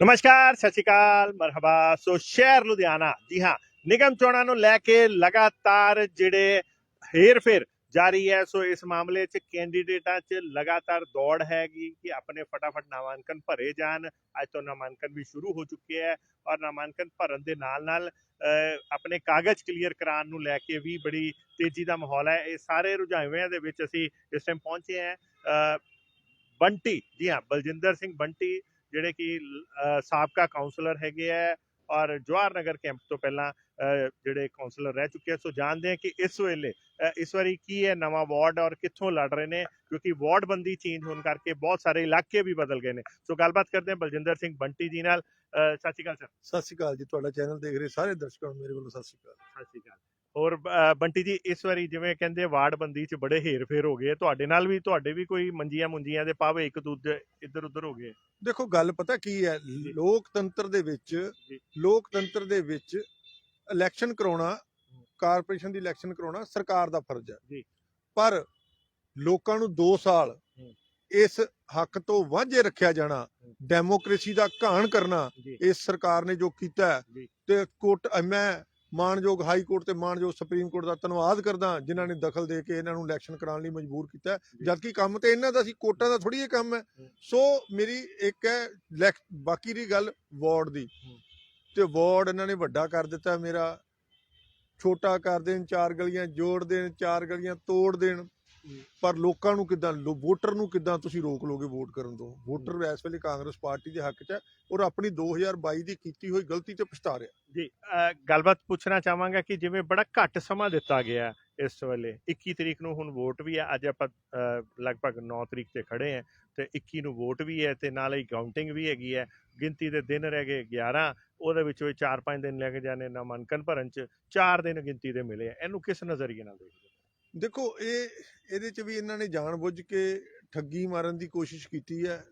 ਨਮਸਕਾਰ ਸਤਿ ਸ਼੍ਰੀ ਅਕਾਲ ਮਰਹਬਾ। ਸੋ ਸ਼ਹਿਰ ਲੁਧਿਆਣਾ ਜੀ ਹਾਂ ਨਿਗਮ ਚੋਣਾਂ ਨੂੰ ਲੈ ਕੇ ਲਗਾਤਾਰ ਜਿਹੜੇ ਹੇਰ-ਫੇਰ ਜਾਰੀ ਹੈ ਸੋ ਇਸ ਮਾਮਲੇ 'ਚ ਕੈਂਡੀਡੇਟਾਂ 'ਚ ਲਗਾਤਾਰ ਦੌੜ ਹੈਗੀ ਕਿ ਆਪਣੇ ਫਟਾਫਟ ਨਾਮਾਂਕਨ ਭਰੇ ਜਾਣ। ਅੱਜ ਤੋਂ ਨਾਮਾਂਕਨ ਵੀ ਸ਼ੁਰੂ ਹੋ ਚੁੱਕੇ ਹੈ ਔਰ ਨਾਮਾਂਕਨ ਭਰਨ ਦੇ ਨਾਲ-ਨਾਲ ਆਪਣੇ ਕਾਗਜ਼ ਕਲੀਅਰ ਕਰਾਉਣ ਨੂੰ ਲੈ ਕੇ ਵੀ ਬੜੀ ਤੇਜ਼ੀ ਦਾ ਮਾਹੌਲ ਹੈ। ਇਹ ਸਾਰੇ ਰੁਝਾਨਿਆਂ ਦੇ ਵਿੱਚ ਅਸੀਂ ਇਸ ਟਾਈਮ ਪਹੁੰਚੇ ਹਾਂ। ਅਹ, ਬੰਟੀ ਜੀ ਹਾਂ ਬਲਜਿੰਦਰ ਸਿੰਘ ਬੰਟੀ ਜਿਹੜੇ ਕਿ ਸਾਬਕਾ ਕਾਉਂਸਲਰ ਹੈਗੇ ਆ ਔਰ ਜਵਾਹਰ ਨਗਰ ਕੈਂਪ ਤੋਂ ਪਹਿਲਾਂ ਜਿਹੜੇ ਕਾਉਂਸਲਰ ਰਹਿ ਚੁੱਕੇ ਸੋ ਜਾਣਦੇ ਆ ਕਿ ਇਸ ਵੇਲੇ ਇਸ ਵਾਰੀ ਕੀ ਹੈ ਨਵਾਂ ਵਾਰਡ ਔਰ ਕਿੱਥੋਂ ਲੜ ਰਹੇ ਨੇ ਕਿਉਂਕਿ ਵਾਰਡ ਬੰਦੀ ਚੇਂਜ ਹੋਣ ਕਰਕੇ ਬਹੁਤ ਸਾਰੇ ਇਲਾਕੇ ਵੀ ਬਦਲ ਗਏ ਨੇ। ਸੋ ਗੱਲਬਾਤ ਕਰਦੇ ਹਾਂ ਬਲਜਿੰਦਰ ਸਿੰਘ ਬੰਟੀ ਜੀ ਨਾਲ। ਸਤਿ ਸ਼੍ਰੀ ਅਕਾਲ ਸਰ। ਸਤਿ ਸ਼੍ਰੀ ਅਕਾਲ ਜੀ ਤੁਹਾਡਾ ਚੈਨਲ ਦੇਖ ਰਹੇ ਸਾਰੇ ਦਰਸ਼ਕਾਂ ਨੂੰ ਮੇਰੇ ਵੱਲੋਂ ਸਤਿ ਸ਼੍ਰੀ ਅਕਾਲ। ਸਤਿ ਸ਼੍ਰੀ ਅਕਾਲ। ਅਹ, ਬੰਟੀ ਜੀ ਇਸ ਵਾਰੀ ਜਿਵੇਂ ਕਹਿੰਦੇ ਵਾਰਡ ਬੰਦੀ ਚ ਬੜੇ ਹੇਰ-ਫੇਰ ਹੋ ਗਏ ਤੁਹਾਡੇ ਨਾਲ ਵੀ ਤੁਹਾਡੇ ਵੀ ਕੋਈ ਮੰਜੀਆਂ ਮੁੰਜੀਆਂ ਦੇ ਪਾਵੇ ਇੱਕ ਦੂਜੇ ਇੱਧਰ ਉੱਧਰ ਹੋ ਗਏ ਦੇਖੋ ਗੱਲ ਪਤਾ ਕੀ ਹੈ ਲੋਕਤੰਤਰ ਦੇ ਵਿੱਚ। ਲੋਕਤੰਤਰ ਦੇ ਵਿੱਚ ਇਲੈਕਸ਼ਨ ਕਰਾਉਣਾ ਕਾਰਪੋਰੇਸ਼ਨ ਦੀ ਇਲੈਕਸ਼ਨ ਕਰਾਉਣਾ ਸਰਕਾਰ ਦਾ ਫਰਜ਼ ਹੈ ਜੀ। ਪਰ ਲੋਕਾਂ ਨੂੰ 2 ਸਾਲ। ਇਸ ਹੱਕ ਤੋਂ ਵਾਂਝੇ ਰੱਖਿਆ ਜਾਣਾ। ਡੈਮੋਕ੍ਰੇਸੀ ਦਾ ਘਾਣ ਕਰਨਾ ਇਸ ਸਰਕਾਰ ਨੇ ਜੋ ਕੀਤਾ। ਤੇ ਕੋਰਟ ਮੈਂ ਮਾਨਯੋਗ ਹਾਈ ਕੋਰਟ ਤੇ ਮਾਨਯੋਗ ਸੁਪਰੀਮ ਕੋਰਟ ਦਾ ਧੰਨਵਾਦ ਕਰਦਾ ਜਿਨ੍ਹਾਂ ਨੇ ਦਖਲ ਦੇ ਕੇ ਇਹਨਾਂ ਨੂੰ ਇਲੈਕਸ਼ਨ ਕਰਾਉਣ ਲਈ ਮਜਬੂਰ ਕੀਤਾ। ਜਦਕਿ ਕੰਮ ਤੇ ਇਹਨਾਂ ਦਾ ਸੀ ਕੋਰਟਾਂ ਦਾ ਥੋੜੀ ਇਹ ਕੰਮ ਹੈ। ਸੋ ਮੇਰੀ ਇੱਕ ਹੈ ਬਾਕੀ ਦੀ ਗੱਲ ਵਾਰਡ ਦੀ। ਤੇ ਵਾਰਡ ਇਹਨਾਂ ਨੇ ਵੱਡਾ ਕਰ ਦਿੱਤਾ ਮੇਰਾ ਛੋਟਾ ਕਰ ਦੇਣ ਚਾਰ ਗਲੀਆਂ ਜੋੜ ਦੇਣ ਚਾਰ ਗਲੀਆਂ ਤੋੜ ਦੇਣ ਪਰ ਲੋਕਾਂ ਨੂੰ ਕਿਦਾਂ ਵੋਟਰ ਨੂੰ ਕਿਦਾਂ ਤੁਸੀਂ ਰੋਕ ਲੋਗੇ ਵੋਟ ਕਰਨ ਤੋਂ? ਵੋਟਰ ਇਸ ਵੇਲੇ ਕਾਂਗਰਸ ਪਾਰਟੀ ਦੇ ਹੱਕ 'ਚ ਹੈ ਔਰ ਆਪਣੀ 2022 ਦੀ ਕੀਤੀ ਹੋਈ ਗਲਤੀ ਤੇ ਪਛਤਾ ਰਿਹਾ। ਜੀ ਗੱਲਬਾਤ ਪੁੱਛਣਾ ਚਾਹਾਂਗਾ ਕਿ ਜਿਵੇਂ ਬੜਾ ਘੱਟ ਸਮਾਂ ਦਿੱਤਾ ਗਿਆ ਇਸ ਵੇਲੇ 21 ਤਰੀਕ ਨੂੰ ਹੁਣ ਵੋਟ ਵੀ ਹੈ ਅੱਜ ਆਪਾਂ ਲਗਭਗ 9 ਤਰੀਕ ਤੇ ਖੜੇ ਹਾਂ ਤੇ 21 ਨੂੰ ਵੋਟ ਵੀ ਹੈ ਤੇ ਨਾਲ ਹੀ ਕਾਊਂਟਿੰਗ ਵੀ ਹੈਗੀ ਹੈ ਗਿਣਤੀ ਦੇ ਦਿਨ ਰਹਿ ਗਏ 11 ਉਹਦੇ ਵਿੱਚ ਵੀ 4-5 ਦਿਨ ਲੱਗ ਜਾਣੇ ਨਾਮਾਂਕਨ ਭਰਨ ਚ 4 ਦਿਨ ਗਿਣਤੀ ਦੇ ਮਿਲੇ ਆ ਇਹਨੂੰ ਕਿਸ ਨਜ਼ਰੀਏ ਨਾਲ ਦੇਖਦੇ? ਦੇਖੋ ਇਹ ਇਹਦੇ 'ਚ ਵੀ ਇਹਨਾਂ ਨੇ ਜਾਣਬੁੱਝ ਕੇ ਠੱਗੀ ਮਾਰਨ ਦੀ ਕੋਸ਼ਿਸ਼ ਕੀਤੀ ਹੈ।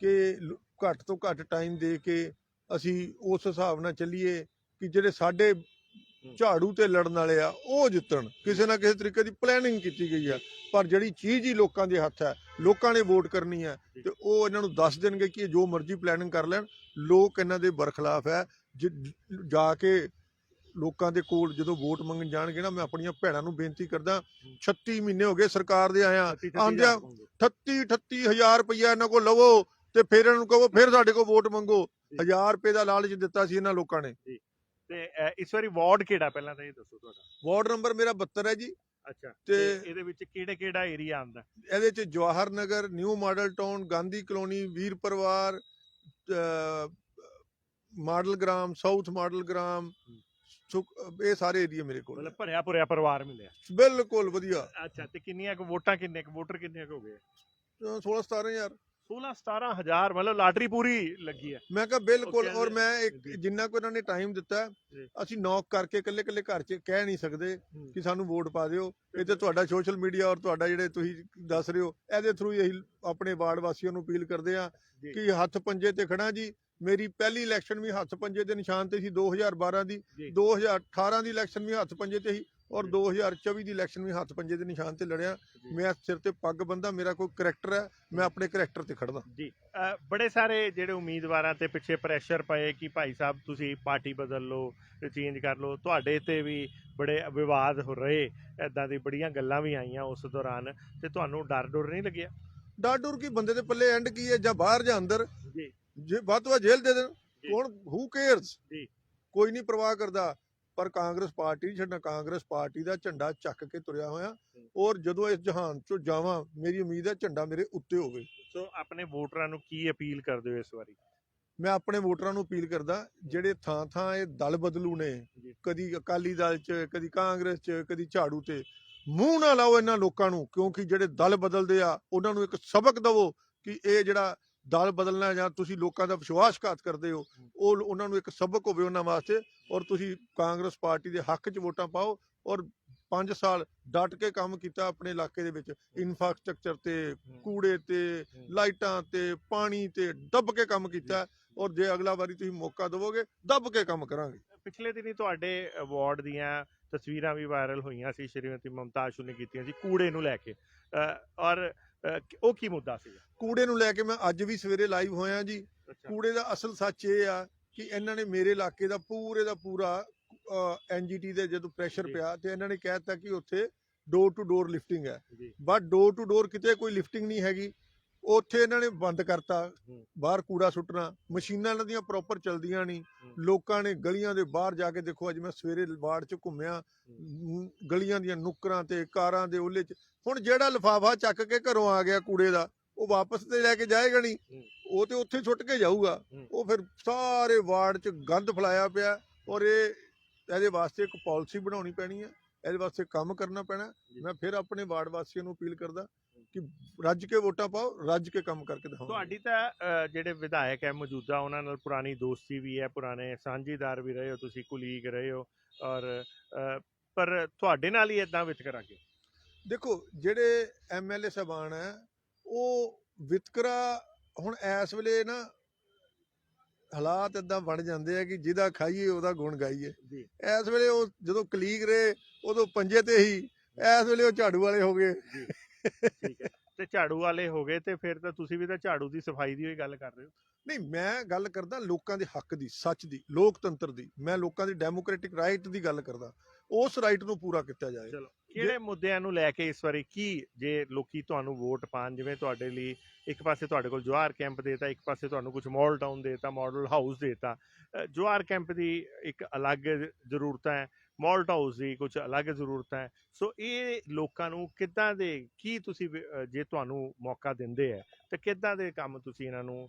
ਕਿ ਘੱਟ ਤੋਂ ਘੱਟ ਟਾਈਮ ਦੇ ਕੇ ਅਸੀਂ ਉਸ ਹਿਸਾਬ ਨਾਲ ਚੱਲੀਏ ਕਿ ਜਿਹੜੇ ਸਾਡੇ ਝਾੜੂ ਤੇ ਲੜਨ ਵਾਲੇ ਆ ਉਹ ਜਿੱਤਣ। ਕਿਸੇ ਨਾ ਕਿਸੇ ਤਰੀਕੇ ਦੀ ਪਲੈਨਿੰਗ ਕੀਤੀ ਗਈ ਹੈ ਪਰ ਜਿਹੜੀ ਚੀਜ਼ ਹੀ ਲੋਕਾਂ ਦੇ ਹੱਥ ਹੈ ਲੋਕਾਂ ਨੇ ਵੋਟ ਕਰਨੀ ਹੈ। ਤੇ ਉਹ ਇਹਨਾਂ ਨੂੰ ਦੱਸ ਦੇਣਗੇ ਕਿ ਜੋ ਮਰਜ਼ੀ ਪਲੈਨਿੰਗ ਕਰ ਲੈਣ। ਲੋਕ ਇਹਨਾਂ ਦੇ ਬਰਖਲਾਫ ਹੈ। ਜਾ ਕੇ ਲੋਕਾਂ ਦੇ ਕੋਲ ਜਦੋਂ ਵੋਟ ਮੰਗਣ ਜਾਣਗੇ ਨਾ ਮੈਂ ਆਪਣੀਆਂ ਭੈਣਾਂ ਨੂੰ ਬੇਨਤੀ ਕਰਦਾ 36 ਮਹੀਨੇ ਹੋ ਗਏ ਸਰਕਾਰ ਦੇ ਆਇਆ ਪਾਉਂਗੇ। 38 38 ਹਜ਼ਾਰ ਰੁਪਇਆ ਇਹਨਾਂ ਕੋਲ ਲਵੋ ਤੇ ਫਿਰ ਇਹਨਾਂ ਨੂੰ ਕਹੋ ਫਿਰ ਸਾਡੇ ਕੋਲ ਵੋਟ ਮੰਗੋ। ਜੀ। 1000 ਰੁਪਏ ਦਾ ਲਾਲਚ ਦਿੱਤਾ ਸੀ ਇਹਨਾਂ ਲੋਕਾਂ ਨੇ। ਤੇ ਇਸ ਵਾਰੀ ਵਾਰਡ ਕਿਹੜਾ ਪਹਿਲਾਂ ਤਾਂ ਇਹ ਦੱਸੋ ਤੁਹਾਡਾ? ਵਾਰਡ ਨੰਬਰ ਮੇਰਾ 72 ਹੈ ਜੀ। ਅੱਛਾ ਤੇ ਇਹਦੇ ਵਿੱਚ ਕਿਹੜੇ ਕਿਹੜਾ ਏਰੀਆ ਆਉਂਦਾ ਇਹਦੇ ਚ Jawahar Nagar New Model Town Gandhi colony Veer Parivar Model Gram South Model Gram ਸੁਖ- ਇਹ ਸਾਰੇ ਏਰੀਆ ਮੇਰੇ ਕੋਲ ਮਤਲਬ ਭਰਿਆ ਭਰਿਆ ਪਰਿਵਾਰ ਮਿਲਿਆ। ਬਿਲਕੁਲ ਵਧੀਆ। ਅੱਛਾ ਤੇ ਕਿੰਨੀਆਂ ਕੁ ਵੋਟਾਂ ਕਿੰਨੇ ਕੁ ਵੋਟਰ ਕਿੰਨੇ ਕੁ ਹੋ ਗਏ? 16 17000 16 17000 ਮਤਲਬ ਲਾਟਰੀ ਪੂਰੀ ਲੱਗੀ ਹੈ। ਮੈਂ ਕਿਹਾ ਬਿਲਕੁਲ ਕਹਿੰਦੇ- ਔਰ ਮੈਂ ਇੱਕ ਜੀ। ਜਿੰਨਾ ਕੋ ਇਹਨਾਂ ਨੇ ਟਾਈਮ ਦਿੱਤਾ ਹੈ, ਜੀ। ਅਸੀਂ ਨੌਕ ਕਰਕੇ ਇਕੱਲੇ ਇਕੱਲੇ ਘਰ 'ਚ ਕਹਿ ਨਹੀਂ ਸਕਦੇ ਕਿ ਸਾਨੂੰ ਵੋਟ ਪਾ ਦਿਓ। ਇਹ ਤੇ ਤੁਹਾਡਾ ਸੋਸ਼ਲ ਮੀਡੀਆ ਔਰ ਤੁਹਾਡਾ ਜਿਹੜੇ ਤੁਸੀਂ ਦੱਸ ਰਹੇ ਹੋ ਇਹਦੇ ਥਰੂ ਹੀ ਅਸੀਂ ਆਪਣੇ ਵਾਰਡ ਵਾਸੀਆਂ ਨੂੰ ਅਪੀਲ ਕਰਦੇ ਆ ਜੀ। ਕਿ ਹੱਥ ਪੰਜੇ ਤੇ ਖੜਾ ਜੀ। ਮੇਰੀ ਪਹਿਲੀ ਇਲੈਕਸ਼ਨ ਵੀ ਹੱਥ ਪੰਜੇ ਦੇ ਨਿਸ਼ਾਨ ਤੇ ਸੀ 2012 ਦੀ ਜੀ। 2018 ਦੀ ਇਲੈਕਸ਼ਨ ਵੀ ਹੱਥ ਪੰਜੇ ਤੇ ਸੀ ਔਰ ਜੀ। 2024 ਦੀ ਇਲੈਕਸ਼ਨ ਵੀ ਹੱਥ ਪੰਜੇ ਦੇ ਨਿਸ਼ਾਨ ਤੇ ਲੜਿਆ। ਮੈਂ ਸਿਰ ਤੇ ਪੱਗ ਬੰਦਾ ਮੇਰਾ ਕੋਈ ਕਰੈਕਟਰ ਹੈ ਮੈਂ ਆਪਣੇ ਕਰੈਕਟਰ ਤੇ ਖੜਦਾ ਜੀ। ਬੜੇ ਸਾਰੇ ਜਿਹੜੇ ਉਮੀਦਵਾਰਾਂ ਤੇ ਪਿੱਛੇ ਪ੍ਰੈਸ਼ਰ ਪਏ ਕਿ ਭਾਈ ਸਾਹਿਬ ਤੁਸੀਂ ਪਾਰਟੀ ਬਦਲ ਲਓ ਚੇਂਜ ਕਰ ਲਓ ਤੁਹਾਡੇ ਤੇ ਵੀ ਬੜੇ ਵਿਵਾਦ ਹੋ ਰਹੇ ਐਦਾਂ ਦੀ ਬੜੀਆਂ ਗੱਲਾਂ ਵੀ ਆਈਆਂ ਉਸ ਦੌਰਾਨ ਤੇ ਤੁਹਾਨੂੰ ਡਰ ਡਰ ਨਹੀਂ ਲੱਗਿਆ? ਡਰ ਡਰ ਕੀ ਬੰਦੇ ਦੇ ਪੱਲੇ ਐਂਡ ਕੀ ਹੈ ਜਾਂ ਬਾਹਰ ਜਾਂ ਅੰਦਰ? ਜੀ। ਜੇ ਵੱਧ ਤੋਂ ਵੱਧ ਜੇਲ੍ਹ ਦੇ ਦੇਣ। ਕੌਣ ਹੂ ਕੇਅਰਸ। ਕੋਈ ਨਹੀਂ ਪਰਵਾਹ ਕਰਦਾ ਪਰ ਕਾਂਗਰਸ ਪਾਰਟੀ ਛੱਡਣਾ ਕਾਂਗਰਸ ਪਾਰਟੀ ਦਾ ਝੰਡਾ ਚੱਕ ਕੇ ਤੁਰਿਆ ਹੋਇਆ। ਔਰ ਜਦੋਂ ਇਸ ਜਹਾਨ ਚੋਂ ਜਾਵਾਂ ਮੇਰੀ ਉਮੀਦ ਹੈ ਝੰਡਾ ਮੇਰੇ ਉੱਤੇ ਹੋਵੇ ਸੋ ਆਪਣੇ ਵੋਟਰਾਂ ਨੂੰ ਕੀ ਅਪੀਲ ਕਰਦੇ ਹੋ ਇਸ ਵਾਰੀ ਮੈਂ ਆਪਣੇ ਵੋਟਰਾਂ ਨੂੰ ਅਪੀਲ ਕਰਦਾ ਜਿਹੜੇ ਥਾਂ ਥਾਂ ਇਹ ਦਲ ਬਦਲੂ ਨੇ। ਕਦੀ ਅਕਾਲੀ ਦਲ 'ਚ ਕਦੀ ਕਾਂਗਰਸ 'ਚ ਕਦੀ ਝਾੜੂ ਤੇ ਮੂੰਹ ਨਾ ਲਾਓ ਇਹਨਾਂ ਲੋਕਾਂ ਨੂੰ ਕਿਉਂਕਿ ਜਿਹੜੇ ਦਲ ਬਦਲਦੇ ਆ ਉਹਨਾਂ ਨੂੰ ਇੱਕ ਸਬਕ ਦਿਵੋ ਕਿ ਇਹ ਜਿਹੜਾ ਦਲ ਬਦਲਣਾ ਜਾਂ ਤੁਸੀਂ ਲੋਕਾਂ ਦਾ ਵਿਸ਼ਵਾਸਘਾਤ ਕਰਦੇ ਹੋ ਉਹ ਉਹਨਾਂ ਨੂੰ ਇੱਕ ਸਬਕ ਹੋਵੇ ਉਹਨਾਂ ਵਾਸਤੇ ਔਰ ਤੁਸੀਂ ਕਾਂਗਰਸ ਪਾਰਟੀ ਦੇ ਹੱਕ 'ਚ ਵੋਟਾਂ ਪਾਓ ਔਰ 5 ਸਾਲ ਡਟ ਕੇ ਕੰਮ ਕੀਤਾ ਆਪਣੇ ਇਲਾਕੇ ਦੇ ਵਿੱਚ ਇਨਫਰਾਸਟ੍ਰਕਚਰ ਤੇ ਕੂੜੇ ਤੇ ਲਾਈਟਾਂ ਤੇ ਪਾਣੀ ਤੇ ਦੱਬ ਕੇ ਕੰਮ ਕੀਤਾ ਔਰ ਜੇ ਅਗਲਾ ਵਾਰੀ ਤੁਸੀਂ ਮੌਕਾ ਦਿਵੋਗੇ ਦੱਬ ਕੇ ਕੰਮ ਕਰਾਂਗੇ। ਪਿਛਲੇ ਦਿਨੀ ਤੁਹਾਡੇ ਵਾਰਡ ਦੀਆਂ ਤਸਵੀਰਾਂ ਵੀ ਵਾਇਰਲ ਹੋਈਆਂ ਸੀ ਸ਼੍ਰੀਮਤੀ ਮਮਤਾ ਆਸ਼ੂ ਨੇ ਕੀਤੀਆਂ ਸੀ ਕੂੜੇ ਨੂੰ ਲੈ ਕੇ। ਔਰ ਉਹ ਕੀ ਮੁੱਦਾ ਸੀ ਕੂੜੇ ਨੂੰ ਲੈ ਕੇ ਮੈਂ ਅੱਜ ਵੀ ਸਵੇਰੇ ਲਾਈਵ ਹੋਇਆ ਜੀ। ਕੂੜੇ ਦਾ ਅਸਲ ਸੱਚ ਇਹ ਆ ਕਿ ਇਹਨਾਂ ਨੇ ਮੇਰੇ ਇਲਾਕੇ ਦਾ ਪੂਰੇ ਦਾ ਪੂਰਾ ਐਨਜੀਟੀ ਦੇ ਜਦੋਂ ਪ੍ਰੈਸ਼ਰ। ਪਿਆ ਤੇ ਇਹਨਾਂ ਨੇ ਕਹਿ ਦਿੱਤਾ ਕਿ ਉੱਥੇ ਡੋਰ ਟੂ ਡੋਰ ਲਿਫਟਿੰਗ ਹੈ। ਬਟ ਡੋਰ ਟੂ ਡੋਰ ਕਿਤੇ ਕੋਈ ਲਿਫਟਿੰਗ ਨਹੀਂ ਹੈਗੀ। ਉੱਥੇ ਇਹਨਾਂ ਨੇ ਬੰਦ ਕਰਤਾ। ਬਾਹਰ ਕੂੜਾ ਸੁੱਟਣਾ ਮਸ਼ੀਨਾਂ ਇਹਨਾਂ ਦੀਆਂ ਪ੍ਰੋਪਰ ਚੱਲਦੀਆਂ ਨਹੀਂ। ਲੋਕਾਂ ਨੇ ਗਲੀਆਂ ਦੇ ਬਾਹਰ ਜਾ ਕੇ ਦੇਖੋ ਅੱਜ ਮੈਂ ਸਵੇਰੇ ਵਾਰਡ 'ਚ ਘੁੰਮਿਆ ਗਲੀਆਂ ਦੀਆਂ ਨੁੱਕਰਾਂ ਤੇ ਕਾਰਾਂ ਦੇ ਉਹਲੇ 'ਚ ਹੁਣ ਜਿਹੜਾ ਲਿਫਾਫਾ ਚੱਕ ਕੇ ਘਰੋਂ ਆ ਗਿਆ ਕੂੜੇ ਦਾ ਉਹ ਵਾਪਸ ਤੇ ਲੈ ਕੇ ਜਾਏਗਾ ਨਹੀਂ। ਉਹ ਤੇ ਉੱਥੇ ਸੁੱਟ ਕੇ ਜਾਊਗਾ। ਉਹ ਫਿਰ ਸਾਰੇ ਵਾਰਡ 'ਚ ਗੰਦ ਫਲਾਇਆ ਪਿਆ ਔਰ ਇਹ ਇਹਦੇ ਵਾਸਤੇ ਇੱਕ ਪਾਲਿਸੀ ਬਣਾਉਣੀ ਪੈਣੀ ਹੈ ਇਹਦੇ ਵਾਸਤੇ ਕੰਮ ਕਰਨਾ ਪੈਣਾ। ਮੈਂ ਫਿਰ ਆਪਣੇ ਵਾਰਡ ਵਾਸੀਆਂ ਨੂੰ ਅਪੀਲ ਕਰਦਾ ਕਿ ਰੱਜ ਕੇ ਵੋਟਾਂ ਪਾਓ ਰੱਜ ਕੇ ਕੰਮ ਕਰਕੇ ਦਿਖਾਓ। ਤੁਹਾਡੀ ਤਾਂ ਜਿਹੜੇ ਵਿਧਾਇਕ ਹੈ ਮੌਜੂਦਾ ਉਹਨਾਂ ਨਾਲ ਪੁਰਾਣੀ ਦੋਸਤੀ ਵੀ ਹੈ ਪੁਰਾਣੇ ਸਾਂਝੀਦਾਰ ਵੀ ਰਹੇ ਹੋ ਤੁਸੀਂ ਕੁਲੀਗ ਰਹੇ ਹੋ ਔਰ ਪਰ ਤੁਹਾਡੇ ਨਾਲ ਹੀ ਇਦਾਂ ਵਿਤਕਰਾ ਕੇ ਦੇਖੋ ਜਿਹੜੇ ਐਮਐਲਏ ਸਾਹਿਬਾਨ ਹੈ ਉਹ ਵਿਤਕਰਾ ਹੁਣ ਇਸ ਵੇਲੇ ਨਾ ਹਾਲਾਤ ਇਦਾਂ ਬਣ ਜਾਂਦੇ ਆ ਕਿ ਜਿਹਦਾ ਖਾਈਏ ਉਹਦਾ ਗੁਣ ਗਾਈਏ। ਜੀ। ਇਸ ਵੇਲੇ ਉਹ ਜਦੋਂ ਕਲੀਗ ਰਹੇ ਉਦੋਂ ਪੰਜੇ ਤੇ ਹੀ ਇਸ ਵੇਲੇ ਉਹ ਝਾੜੂ ਵਾਲੇ ਹੋ ਗਏ। ਠੀਕ ਹੈ। ਤੇ ਝਾੜੂ ਵਾਲੇ ਹੋ ਗਏ ਤੇ ਫਿਰ ਤਾਂ ਤੁਸੀਂ ਵੀ ਤਾਂ ਝਾੜੂ ਦੀ ਸਫ਼ਾਈ ਦੀ ਹੋਈ ਗੱਲ ਕਰ ਰਹੇ ਹੋ। ਨਹੀਂ ਮੈਂ ਗੱਲ ਕਰਦਾ ਲੋਕਾਂ ਦੇ ਹੱਕ ਦੀ ਸੱਚ ਦੀ ਲੋਕਤੰਤਰ ਦੀ। ਮੈਂ ਲੋਕਾਂ ਦੀ ਡੈਮੋਕ੍ਰੈਟਿਕ ਰਾਈਟ ਦੀ ਗੱਲ ਕਰਦਾ। ਉਸ ਰਾਈਟ ਨੂੰ ਪੂਰਾ ਕੀਤਾ ਜਾਏ। ਚਲੋ ਕਿਹੜੇ ਮੁੱਦਿਆਂ ਨੂੰ ਲੈ ਕੇ ਇਸ ਵਾਰੀ ਕੀ ਜੇ ਲੋਕੀ ਤੁਹਾਨੂੰ ਵੋਟ ਪਾਣ ਜਿਵੇਂ ਤੁਹਾਡੇ ਲਈ ਇੱਕ ਪਾਸੇ ਤੁਹਾਡੇ ਕੋਲ ਜਵਾਹਰ ਕੈਂਪ ਦੇਤਾ ਇੱਕ ਪਾਸੇ ਤੁਹਾਨੂੰ ਕੁਝ ਮਾਡਲ ਟਾਊਨ ਦੇਤਾ ਮਾਡਲ ਹਾਊਸ ਦੇਤਾ ਅ, ਜਵਾਹਰ ਕੈਂਪ ਦੀ ਇੱਕ ਅਲੱਗ ਜ਼ਰੂਰਤਾਂ ਹੈ। ਮਾਡਲ ਹਾਊਸ ਦੀ ਕੁਝ ਅਲੱਗ ਜ਼ਰੂਰਤਾਂ ਹੈ। ਸੋ ਇਹ ਲੋਕਾਂ ਨੂੰ ਕਿੱਦਾਂ ਦੇ ਕੀ ਤੁਸੀਂ ਜੇ ਤੁਹਾਨੂੰ ਮੌਕਾ ਦਿੰਦੇ ਹੈ ਤੇ ਕਿੱਦਾਂ ਦੇ ਕੰਮ ਤੁਸੀਂ ਇਹਨਾਂ ਨੂੰ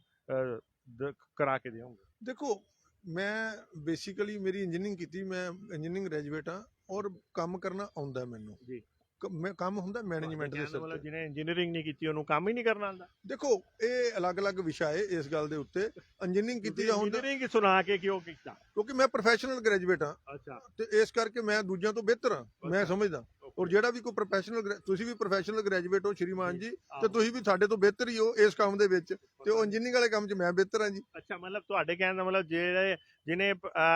ਕਰਾ ਕੇ ਦਿਓਗੇ? ਦੇਖੋ ਮੈਂ ਬੇਸਿਕਲੀ ਮੇਰੀ ਇੰਜੀਨੀਅਰਿੰਗ ਕੀਤੀ ਮੈਂ ਇੰਜੀਨੀਅਰਿੰਗ ਗ੍ਰੈਜੂਏਟ ਹਾਂ ਔਰ ਕੰਮ ਕਰਨਾ ਆਉਂਦਾ ਮੈਨੂੰ। ਜੀ। ਕ- ਕੰਮ ਹੁੰਦਾ ਮੈਨੇਜਮੈਂਟ ਦੇ ਸਿਰ ਤੇ। ਜਿਹਨੇ ਇੰਜੀਨੀਅਰਿੰਗ ਨਹੀਂ ਕੀਤੀ ਉਹਨੂੰ ਕੰਮ ਹੀ ਨਹੀਂ ਕਰਨਾ ਆਉਂਦਾ। ਦੇਖੋ ਇਹ ਅਲੱਗ-ਅਲੱਗ ਵਿਸ਼ਾ ਹੈ ਇਸ ਗੱਲ ਦੇ ਉੱਤੇ। ਇੰਜੀਨੀਅਰਿੰਗ ਕੀਤੀ ਦਾ ਹੁੰਦਾ ਇੰਜੀਨੀਅਰਿੰਗ ਸੁਣਾ ਕੇ ਕਿਉਂ ਕੀਤਾ? ਕਿਉਂਕਿ ਮੈਂ ਪ੍ਰੋਫੈਸ਼ਨਲ ਗ੍ਰੈਜੂਏਟ ਹਾਂ। ਅੱਛਾ। ਤੇ ਇਸ ਕਰਕੇ ਮੈਂ ਦੂਜਿਆਂ ਤੋਂ ਬਿਹਤਰ ਹਾਂ ਮੈਂ। ਸਮਝਦਾ। ਔਰ ਜਿਹੜਾ ਵੀ ਕੋਈ ਪ੍ਰੋਫੈਸ਼ਨਲ ਤੁਸੀਂ ਵੀ ਪ੍ਰੋਫੈਸ਼ਨਲ ਗ੍ਰੈਜੂਏਟ ਹੋ ਸ਼੍ਰੀਮਾਨ ਜੀ ਤੇ। ਤੁਸੀਂ ਵੀ ਸਾਡੇ ਤੋਂ ਬਿਹਤਰ ਹੀ ਹੋ ਇਸ ਕੰਮ ਦੇ ਵਿੱਚ। ਤੇ ਉਹ ਇੰਜੀਨੀਅਰਿੰਗ ਵਾਲੇ ਕੰਮ 'ਚ ਮੈਂ ਬਿਹਤਰ ਹਾਂ ਜੀ। ਅੱਛਾ ਮਤਲਬ ਤੁਹਾਡੇ ਕਹਿਣ ਦਾ ਮਤਲਬ ਜਿਹੜੇ ਜਿਹਨੇ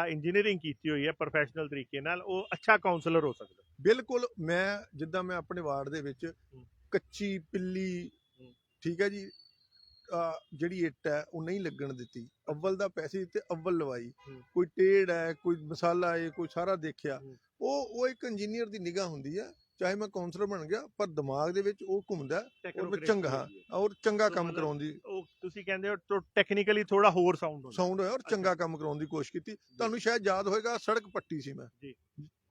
ਇੰਜੀਨੀਅਰਿੰਗ ਕੀਤੀ ਹੋਈ ਹੈ ਪ੍ਰੋਫੈਸ਼ਨਲ ਤਰੀਕੇ ਨਾਲ ਉਹ ਅੱਛਾ ਕਾਉਂਸਲਰ ਹੋ ਸਕਦਾ। ਬਿਲਕੁਲ ਮੈਂ ਜਿੱਦਾਂ ਮੈਂ ਆਪਣੇ ਵਾਰਡ ਦੇ ਵਿੱਚ ਕੱਚੀ ਪਿੱਲੀ। ਠੀਕ ਹੈ ਜੀ ਜਿਹੜੀ ਇੱਟ ਹੈ ਉਹ ਨਹੀਂ ਲੱਗਣ ਦਿੱਤੀ। ਅਵਲ ਦਾ ਪੈਸੇ ਦਿੱਤੇ ਅਵਲ ਲਵਾਈ। ਕੋਈ ਟੇੜ ਹੈ ਕੋਈ ਮਸਾਲਾ ਹੈ ਕੋਈ ਸਾਰਾ ਦੇਖਿਆ। ਉਹ ਉਹ ਇੱਕ ਇੰਜੀਨੀਅਰ ਦੀ ਨਿਗਾਹ ਹੁੰਦੀ ਹੈ ਚਾਹੇ ਮੈਂ ਕਾਉਂਸਲਰ ਬਣ ਗਿਆ ਪਰ ਦਿਮਾਗ ਦੇ ਵਿੱਚ ਉਹ ਘੁੰਮਦਾ ਔਰ ਮੈਂ ਚੰਗਾ ਔਰ ਚੰਗਾ ਕੰਮ ਕਰਾਉਣ ਦੀ ਉਹ ਤੁਸੀਂ ਕਹਿੰਦੇ ਹੋ ਟੈਕਨੀਕਲੀ ਥੋੜਾ ਹੋਰ ਸਾਊਂਡ ਹੁੰਦਾ। ਸਾਊਂਡ ਹੋਇਆ ਔਰ ਚੰਗਾ ਕੰਮ ਕਰਾਉਣ ਦੀ ਕੋਸ਼ਿਸ਼ ਕੀਤੀ। ਤੁਹਾਨੂੰ ਸ਼ਾਇਦ ਯਾਦ ਹੋਏਗਾ ਸੜਕ ਪੱਟੀ ਸੀ ਮੈਂ।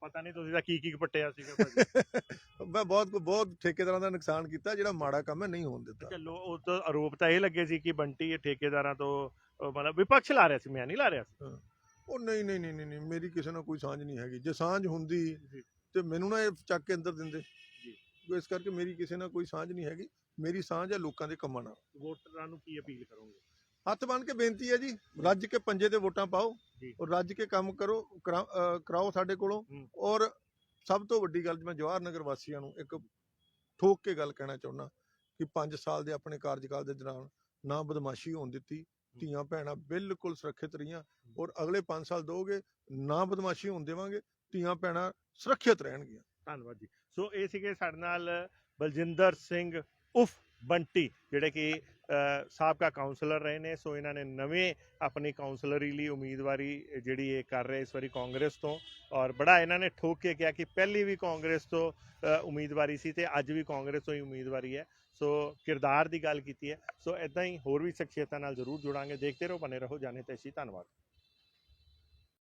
ਪਤਾ ਨਹੀਂ ਤੁਸੀਂ ਦਾ ਕੀ ਕੀ ਪੱਟਿਆ ਸੀਗਾ ਭਾਜੀ। ਮੈਂ ਬਹੁਤ ਬਹੁਤ ਠੇਕੇਦਾਰਾਂ ਦਾ ਨੁਕਸਾਨ ਕੀਤਾ ਜਿਹੜਾ ਮਾੜਾ ਕੰਮ ਹੈ ਨਹੀਂ ਹੋਣ ਦਿੱਤਾ। ਚਲੋ ਉਹ ਤਾਂ ਆਰੋਪ ਤਾਂ ਇਹ ਲੱਗੇ ਸੀ ਕਿ ਬੰਟੀ ਇਹ ਠੇਕੇਦਾਰਾਂ ਤੋਂ ਅਹ, ਮਤਲਬ ਵਿਪਕਸ਼ ਲਾ ਰਿਹਾ ਸੀ ਮੈਂ ਨਹੀਂ ਲਾ ਰਿਹਾ ਸੀ। ਉਹ ਨਹੀਂ ਨਹੀਂ ਨਹੀਂ ਨਹੀਂ ਨਹੀਂ, ਮੇਰੀ ਕਿਸੇ ਨਾਲ ਕੋਈ ਸਾਂਝ ਨਹੀਂ ਹੈਗੀ। ਜੇ ਸਾਂਝ ਹੁੰਦੀ ਜੀ। ਤੇ ਮੈਨੂੰ ਨਾ ਇਹ ਚੱਕ ਕੇ ਅੰਦਰ ਦਿੰਦੇ। ਜੀ। ਇਸ ਕਰਕੇ ਮੇਰੀ ਕਿਸੇ ਨਾਲ ਕੋਈ ਸਾਂਝ ਨਹੀਂ ਹੈਗੀ। ਮੇਰੀ ਸਾਂਝ ਹੈ ਲੋਕਾਂ ਦੇ ਕੰਮਾਂ ਨਾਲ। ਵੋਟਰਾਂ ਨੂੰ ਕੀ ਅਪੀਲ ਕਰੋਗੇ? ਹੱਥ ਬੰਨ ਕੇ ਬੇਨਤੀ ਹੈ ਜੀ ਰੱਜ ਕੇ ਪੰਜੇ ਤੇ ਵੋਟਾਂ ਪਾਓ ਜੀ। ਔਰ ਰੱਜ ਕੇ ਕੰਮ ਕਰੋ ਕਰਾਓ ਸਾਡੇ ਕੋਲੋਂ ਹੂੰ। ਔਰ ਸਭ ਤੋਂ ਵੱਡੀ ਗੱਲ ਮੈਂ ਜਵਾਹਰ ਨਗਰ ਵਾਸੀਆਂ ਨੂੰ ਇੱਕ ਠੋਕ ਕੇ ਗੱਲ ਕਹਿਣਾ ਚਾਹੁੰਦਾ ਕਿ 5 ਸਾਲ ਦੇ ਆਪਣੇ ਕਾਰਜਕਾਲ ਦੇ ਦੌਰਾਨ ਨਾ ਬਦਮਾਸ਼ੀ ਹੋਣ ਦਿੱਤੀ ਧੀਆਂ ਭੈਣਾਂ ਬਿਲਕੁਲ ਸੁਰੱਖਿਅਤ ਰਹੀਆਂ ਔਰ ਅਗਲੇ 5 ਸਾਲ ਦੋਗੇ ਨਾ ਬਦਮਾਸ਼ੀ ਹੋਣ ਦੇਵਾਂਗੇ ਧੀਆਂ ਭੈਣਾਂ ਸੁਰੱਖਿਅਤ ਰਹਿਣਗੀਆਂ ਧੰਨਵਾਦ ਜੀ ਸੋ ਇਹ ਸੀਗੇ ਸਾਡੇ ਨਾਲ ਬਲਜਿੰਦਰ ਸਿੰਘ ਉਫ ਬੰਟੀ, ਜਿਹੜੇ ਕਿ ਸਾਬਕਾ ਕਾਉਂਸਲਰ ਰਹੇ ਨੇ, ਸੋ ਇਹਨਾਂ ਨੇ ਨਵੇਂ ਆਪਣੀ ਕਾਉਂਸਲਰੀ ਲਈ ਉਮੀਦਵਾਰੀ ਜਿਹੜੀ ਇਹ ਕਰ ਰਹੇ ਇਸ ਵਾਰੀ ਕਾਂਗਰਸ ਤੋਂ। ਔਰ ਬੜਾ ਇਹਨਾਂ ਨੇ ਠੋਕ ਕੇ ਕਿਹਾ ਕਿ ਪਹਿਲੀ ਵੀ ਕਾਂਗਰਸ ਤੋਂ ਉਮੀਦਵਾਰੀ ਸੀ ਤੇ ਅੱਜ ਵੀ ਕਾਂਗਰਸ ਤੋਂ ਹੀ ਉਮੀਦਵਾਰੀ ਹੈ। ਸੋ ਕਿਰਦਾਰ ਦੀ ਗੱਲ ਕੀਤੀ ਹੈ। ਸੋ ਇਦਾਂ ਹੀ ਹੋਰ ਵੀ ਸ਼ਖਸੀਅਤਾਂ ਨਾਲ ਜ਼ਰੂਰ ਜੁੜਾਂਗੇ। ਦੇਖਦੇ ਰਹੋ ਬਨੇ ਰਹੋ। ਜਾਣੇ ਤੇ ਅਸੀਂ ਧੰਨਵਾਦ।